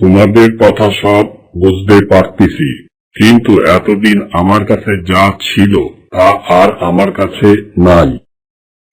তোমাদের কথা সব বুঝতে পারতেছি, কিন্তু এতদিন আমার কাছে যা ছিল তা আর আমার কাছে নাই।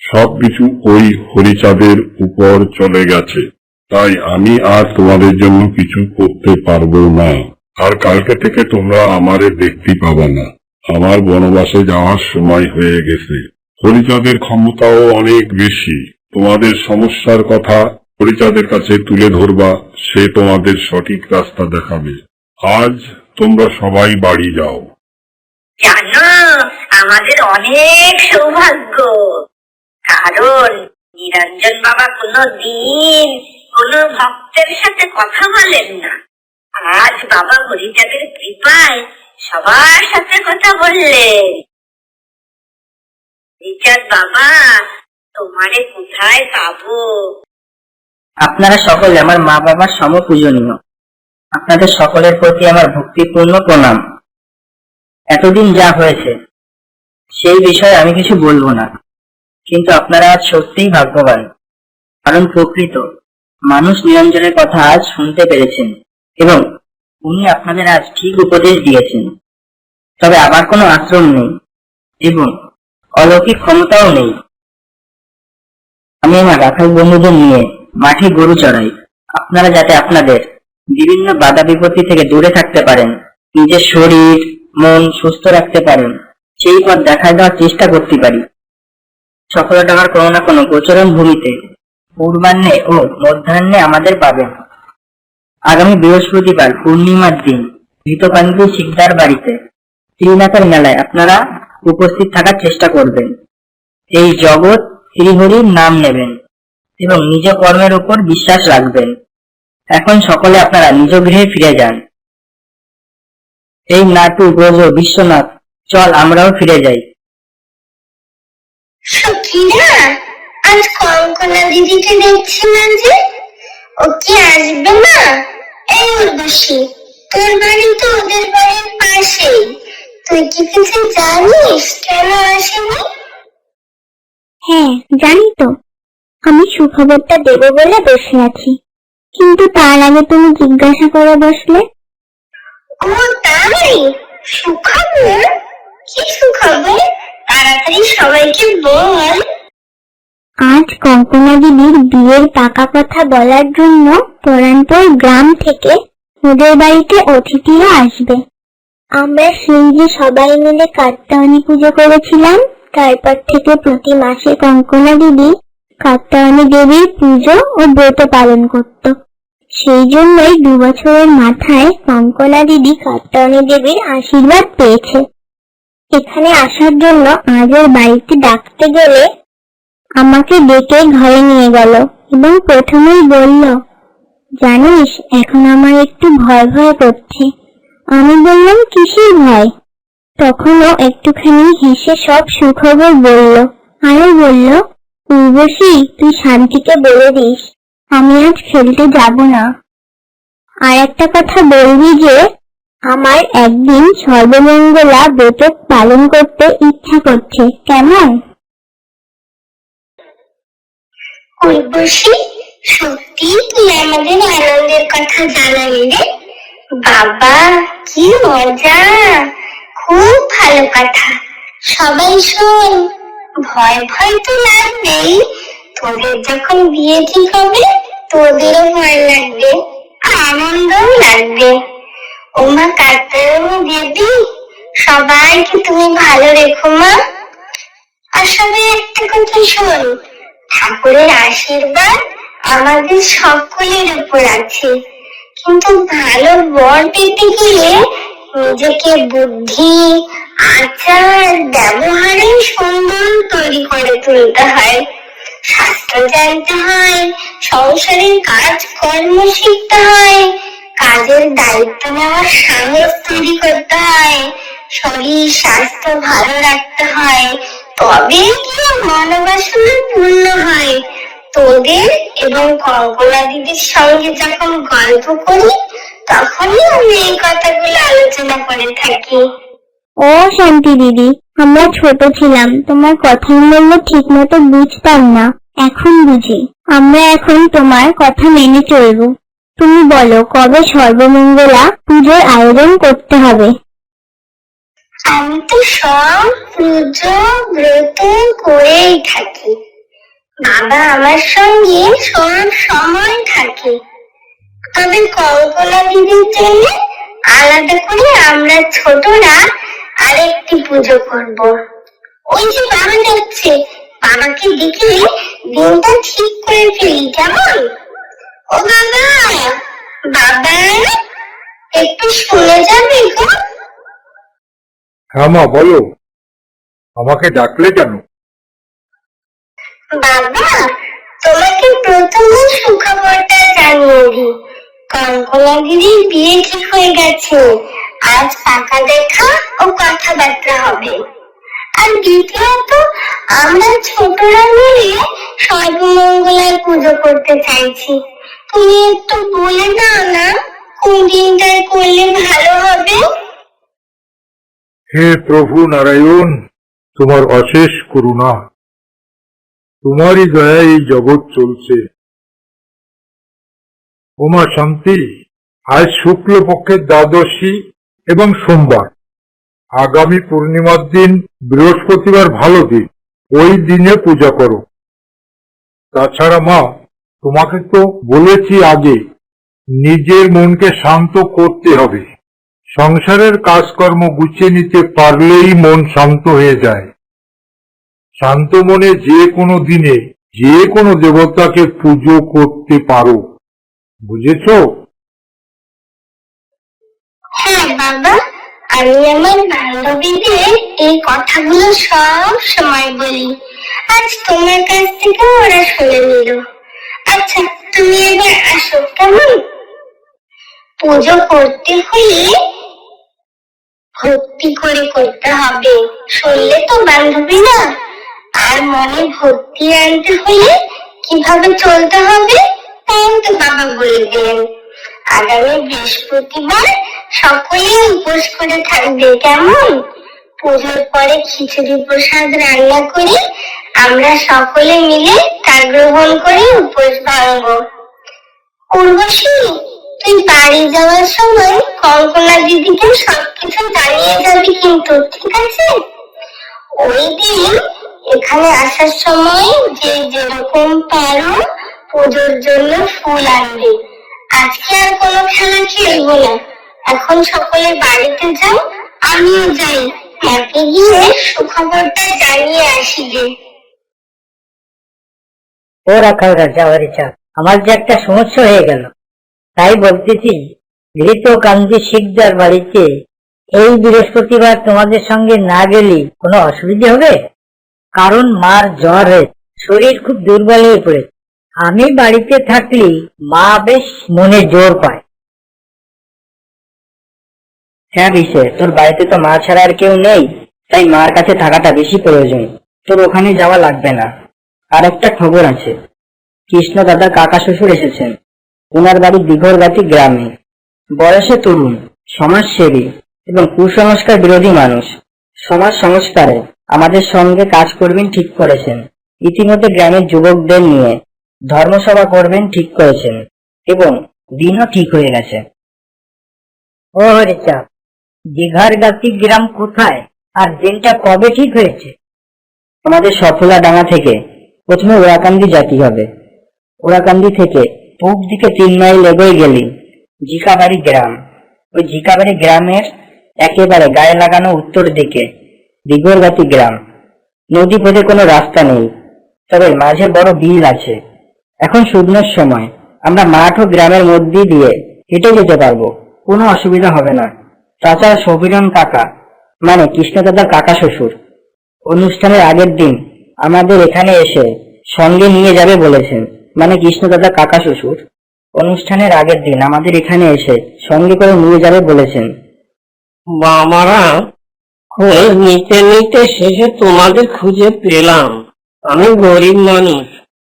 সবকিছু ওই হরিচাঁদের উপর চলে গেছে। তাই আমি আর তোমাদের জন্য কিছু করতে পারব না। আর কালকে থেকে তোমরা আমারে দেখতে পাবে না। আমার বনবাসে যাওয়ার সময় হয়ে গেছে। হরিচাঁদের ক্ষমতাও অনেক বেশি। তোমাদের সমস্যার কথা হরিচাঁদের কাছে তুলে ধরবা, সে তোমাদের সঠিক রাস্তা দেখাবে। আজ তোমরা সবাই বাড়ি যাও। জানো আমাদের অনেক সৌভাগ্য। কারণ নিরঞ্জন বাবা কোনো দিন কোনো ভক্তের সাথে কথা বলেন না। আজ বাবা হরিচাঁদের কৃপায় সবার সাথে কথা বললেন। হরিচাঁদ বাবা, তোমারে কোথায় পাবো? আপনারা সকলে আমার মা বাবার সমপূজনীয়। আপনাদের সকলের প্রতি আমার ভক্তিপূর্ণ প্রণাম। এতদিন যা হয়েছে, সেই বিষয়ে আমি কিছু বলব না। কিন্তু আপনারা আজ সত্যিই ভাগ্যবান, কারণ প্রকৃত মানুষ নিরঞ্জনের কথা আজ শুনতে পেরেছেন এবং উনি আপনাদের আজ ঠিক উপদেশ দিয়েছেন। তবে আমার কোনো আশ্রম নেই, এবং অলৌকিক ক্ষমতাও নেই। আমি আমার রাখাল বন্ধুদের নিয়ে মাঠে গরু চড়াই। আপনারা যাতে আপনাদের বিভিন্ন বাধা বিপত্তি থেকে দূরে থাকতে পারেন, নিজের শরীর, মন সুস্থ রাখতে পারেন, সেই পথ দেখায় দেওয়ার চেষ্টা করতে পারি। সফলতা আমার কোনো না কোনো গোচরণ ভূমিতে পূর্বাহ্নে ও মধ্যাহ্নে আমাদের পাবেন। আগামী বৃহস্পতিবার পূর্ণিমার দিন ভীতকান্তি শিকদার বাড়িতে শ্রীনাথের মেলায় আপনারা উপস্থিত থাকার চেষ্টা করবেন। এই জগৎ শ্রীহরির নাম নেবেন। এবং নিজ কর্মের উপর বিশ্বাস রাখবেন। এখন সকলে আপনারা নিজ গৃহে ফিরে যান। এই নাটু ব্রজ বিশ্বনাথ চল আমরাও ফিরে যাই। সখীরা আজ কঙ্কনা দিদিকে দেখছি না যে ও কি আসবে না? এই উর্বশী তোর বাড়ি তো ওদের বাড়ির পাশেই। তুই কি কিছু জানিস? কেন আসেনি? হ্যাঁ জানি তো। আমি সুখবরটা দেবো বলে বসে আছি। কিন্তু তার আগে তুমি জিজ্ঞাসা করে বসলে। ও তাই সুখবর? কি সুখবর? তাড়াতাড়ি সবাইকে বল। আজ কঙ্কনা দিদির বিয়ের পাকা কথা বলার জন্য পরানপুর গ্রাম থেকে ওদের বাড়িতে অতিথিরা আসবে। আমরা সেই যে সবাই মিলে কাত্তায়নী পুজো করেছিলাম তারপর থেকে প্রতি মাসে কঙ্কনা দিদি কাত্তায়নী দেবীর পুজো ও ব্রত পালন করত। সেই জন্যই দু বছরের মাথায় কঙ্কনা দিদি কাত্তায়নী দেবীর আশীর্বাদ পেয়েছে। এখানে আসার জন্য আজ ওর বাড়িতে ডাকতে গেলে আমাকে ডেকে ঘরে নিয়ে গেল এবং প্রথমেই বলল, জানিস, এখন আমার একটু ভয় ভয় করছে। আমি বললাম, কিসের ভয়? তখনও একটুখানি হেসে সব সুখবর বলল। আরও বলল উর্বশী তুই শান্তিকে বলে দিস, আমি আজ খেলতে যাব না। আর একটা কথা বলবি যে, আমার একদিন সর্বমঙ্গলা ব্রত পালন করতে ইচ্ছা করছে, কেমন? উর্বশী সত্যি তুই আমাদের আনন্দের কথা জানালি রে? বাবা, কি মজা! খুব ভালো কথা। সবাই শোন। ভয় ভয় তো লাগবেই তোদের যখন বিয়ে ঠিক হবে, তোদেরও ভয় লাগবে আনন্দও লাগবে। ওমা সবাইকে তুমি ভালো রেখো মা। আসলে একটা কথা শোন, ঠাকুরের আশীর্বাদ আমাদের সকলের উপর আছে। কিন্তু ভালো বর পেতে গেলে নিজেকে বুদ্ধি, আচার, ব্যবহারে সুন্দর তৈরি করে তুলতে হয়। শাস্ত্র জানতে হয় সংসারের কাজ, কর্ম শিখতে হয়, কাজের দায়িত্ব নেওয়ার সাহস তৈরি করতে হয়, শরীর, স্বাস্থ্য ভালো রাখতে হয়। তবে গিয়ে মনোবাসনা পূর্ণ হয়। তোদের এবং কঙ্কনা দিদির সঙ্গে যখন গল্প করি তখনই আমি এই কথাগুলো আলোচনা করে থাকি। ও শান্তি দিদি আমরা ছোট ছিলাম তোমার কথার মূল্য ঠিক মতো বুঝতাম না। এখন বুঝি আমরা এখন তোমার কথা মেনে চলবো। তুমি বলো কবে সর্বমঙ্গলা পুজোর আয়োজন করতে হবে? আমি তো সব পুজো ব্রত করেই থাকি। বাবা আমার সঙ্গে সব সময় থাকে। তবে কল্পনা দিদির জন্য আলাদা করে আমরা ছোটরা আরেকটি পুজো করব। ওই যে বাবা যাচ্ছে বাবাকে ডেকে দিনটা ঠিক করে ফেলি কেমন? ও বাবা বাবা একটু শুনে যাবে গো। হ্যাঁ মা বলো। আমাকে ডাকলে কেন? বাবা তোমাকে প্রথমে সুখবরটা জানিয়ে দিই। বিয়ে ঠিক হয়ে গেছে। আজ পাকা দেখা ও কথাবার্তা হবে। আর দ্বিতীয়ত, আমরা ছোটরা মিলে সর্বমঙ্গলার পুজো করতে চাইছি। তুমি একটু বলে দাও না, কোন করলে ভালো হবে? হে প্রভু নারায়ণ, তোমার অশেষ করুণা। তোমারই দয়ায় এই জগৎ চলছে। ওমা শান্তি, আজ শুক্লপক্ষের দ্বাদশী এবং সোমবার। আগামী পূর্ণিমার দিন বৃহস্পতিবার ভালো দিন, ওই দিনে পূজা করো। তাছাড়া মা, তোমাকে তো বলেছি আগে, নিজের মনকে শান্ত করতে হবে। সংসারের কাজকর্ম গুছিয়ে নিতে পারলেই মন শান্ত হয়ে যায়। শান্ত মনে যে কোনো দিনে যে কোনো দেবতাকে পুজো করতে পারো। বুঝেছ? হ্যাঁ বাবা। আমি আমার বান্ধবীদের এই কথাগুলো সব সময় বলি। আজ তোমার কাছ থেকে ওরা শুনে নিল। আচ্ছা তুমি এবার আসো, কেমন? পুজো করতে হলে ভক্তি করে করতে হবে। শুনলে তো বান্ধবী না আর মনে ভক্তি আনতে হলে কীভাবে চলতে হবে? তাও তো বাবা বলে দিলেন আগামী বৃহস্পতিবার সকলে উপোস করে থাকবে, কেমন? পুজোর পরে খিচুড়ি প্রসাদ রান্না করে আমরা সকলে মিলে তা গ্রহণ করে উপোস ভাঙবো। উর্বশী, তুই বাড়ি যাওয়ার সময় কল্পনা দিদিকে সবকিছু জানিয়ে যাবি কিন্তু, ঠিক আছে? ওই দিন এখানে আসার সময় যে যেরকম পারো পুজোর জন্য ফুল আনবে। আজকে আর কোনো খেলা খেলব না। এখন সকলে বাড়িতে যাও, আমিও যাই। মাকে গিয়ে সুখবরটা জানিয়ে আসি গে ও রাখাল রাজা হরিচাঁদ আমার যে একটা সমস্যা হয়ে গেল। তাই বলতেছি ঘৃত কান্তি শিকদার বাড়িতে এই বৃহস্পতিবার তোমাদের সঙ্গে না গেলে কোনো অসুবিধা হবে? কারণ মার জ্বর হয়ে শরীর খুব দুর্বল হয়ে পড়ে আমি বাড়িতে থাকলে মা বেশ মনে জোর পায়। হ্যাঁ বিশে তোর বাড়িতে তো মা ছাড়া আর কেউ নেই, তাই মার কাছে থাকাটা বেশি প্রয়োজন। তোর ওখানে যাওয়া লাগবে না। আর একটা খবর আছে। কৃষ্ণ দাদা কাকা শ্বশুর এসেছেন। ওনার বাড়ি দিঘরগাতি গ্রামে। বয়সে তরুণ, সমাজসেবী এবং কুসংস্কার বিরোধী মানুষ। সমাজ সংস্কারে আমাদের সঙ্গে কাজ করবেন ঠিক করেছেন। ইতিমধ্যে গ্রামের যুবকদের নিয়ে ধর্মসভা করবেন ঠিক করেছেন এবং দিনও ঠিক হয়ে গেছে। ও হরিচা দীঘার গাতি গ্রাম কোথায় আর দিনটা কবে ঠিক হয়েছে? আমাদের সফলা ডাঙ্গা থেকে প্রথমে ওরাকান্দি জাতি হবে। ওরাকান্দি থেকে পূব দিকে তিন মাইল এগোয় গেলি জিকাবাড়ি গ্রাম। ওই জিকাবাড়ি গ্রামের একেবারে গায়ে লাগানো উত্তর দিকে দিগরগাতি গ্রাম। নদী পথে কোনো রাস্তা নেই, তবে মাঝে বড় বিল আছে। এখন শুকনোর সময়। আমরা মাঠ ও গ্রামের মধ্যে দিয়ে হেঁটে যেতে পারব। কোনো অসুবিধা হবে না। তাছাড়া সবিরন কাকা মানে কৃষ্ণদাদার কাকা শ্বশুর, অনুষ্ঠানের আগের দিন আমাদের এখানে এসে সঙ্গে নিয়ে যাবে বলেছেন মানে কৃষ্ণদাদা কাকা শ্বশুর। অনুষ্ঠানের আগের দিন আমাদের এখানে এসে সঙ্গে করে নিয়ে যাবে বলেছেন। বাবারা খোঁজ নিতে নিতে শেষে তোমাদের খুঁজে পেলাম। আমি গরিব মানুষ।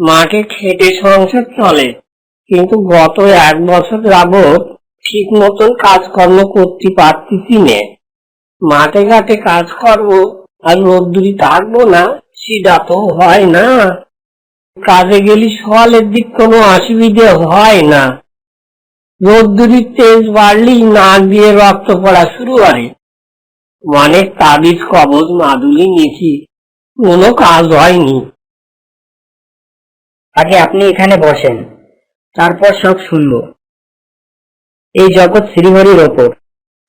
মাকে খেটে সংসার চলে। কিন্তু গত এক বছর যাবৎ ঠিক মতন কাজকর্ম করতে পারতেছি নে। মাঠে ঘাটে কাজ করব আর রোদ্দুরি থাকব না, সেটা তো হয় না। কাজে গেলে সকালের দিক কোনো অসুবিধে হয় না। রোদ্দুরির তেজ বাড়লেই নাক দিয়ে রক্ত পড়া শুরু হয় অনেক তাবিজ কবজ মাদুলি নিয়েছি, কোনো কাজ হয়নি। আগে আপনি এখানে বসেন। তারপর সব শুনব। এই জগৎ শ্রীহরির ওপর,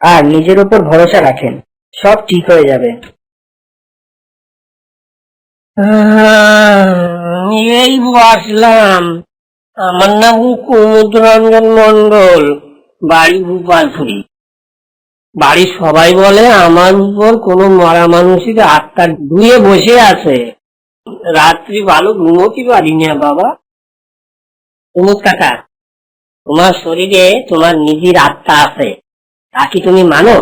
আর নিজের ওপর ভরসা রাখেন, সব ঠিক হয়ে যাবে। এই বসলাম আমার নাম কুমুদ রঞ্জন মন্ডল বাড়ি ভূপালপুরি বাড়ির সবাই বলে, আমার উপর কোনো মরা মানুষের আত্মা ধুয়ে বসে আছে। রাত্রি ভালো ঘুমোতে পারি না বাবা? কুমুদ কাকা, তোমার শরীরে তোমার নিজের আত্মা আছে, তা কি তুমি মানো?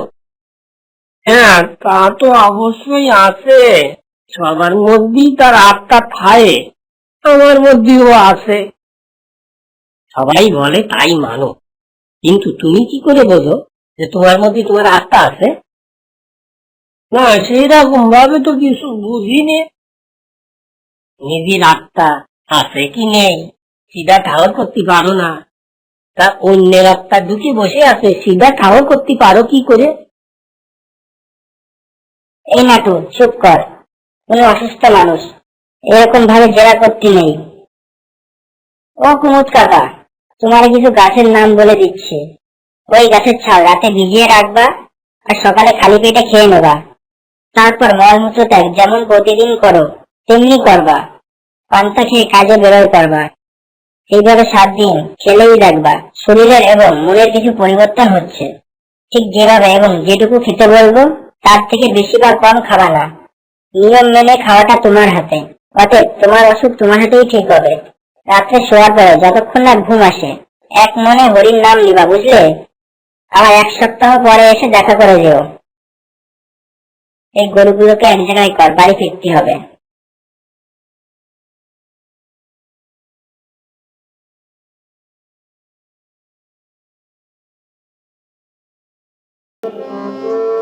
হ্যাঁ তা তো অবশ্যই আছে। সবার মধ্যেই তার আত্মা থাকে, আমার মধ্যেও আছে। সবাই বলে, তাই মানো। কিন্তু তুমি কি করে বোঝো যে তোমার মধ্যে তোমার আত্মা আছে? না সেইরকম ভাবে তো কিছু বুঝিনি। নিজের আত্মা আছে কি নেই? সিধা ঠাহর করতে পারো না। তা অন্যের আত্মা ঢুকে বসে আছে, সিধা ঠাহর করতে পারো কি করে? এই নাটু চুপ কর। তুমি অসুস্থ মানুষ। এরকম ভাবে জেরা করতে নেই। ও কুমুদ কাকা, তোমার কিছু গাছের নাম বলে দিচ্ছে। ওই গাছের ছাল রাতে ভিজিয়ে রাখবা আর সকালে খালি পেটে খেয়ে নেবা। তারপর মলমূত্র ত্যাগ, যেমন প্রতিদিন করো। তেমনি করবা? পান্তা খেয়ে কাজে বেরোয় করবা এইভাবে সাত দিন খেলেই দেখবা শরীরের এবং মনের কিছু পরিবর্তন হচ্ছে। ঠিক যেভাবে এবং যেটুকু খেতে বলব, তার থেকে বেশি বা কম খাবা না। নিয়ম মেনে খাওয়াটা তোমার হাতে। অতএব তোমার অসুখ তোমার হাতেই ঠিক হবে। রাত্রে শোয়ার পরে যতক্ষণ না ঘুম আসে, এক মনে হরির নাম নিবা, বুঝলে? আবার এক সপ্তাহ পরে এসে দেখা করে যেও। এই গরুগুলোকে এক জায়গায় কর, বাড়ি ফিরতে হবে।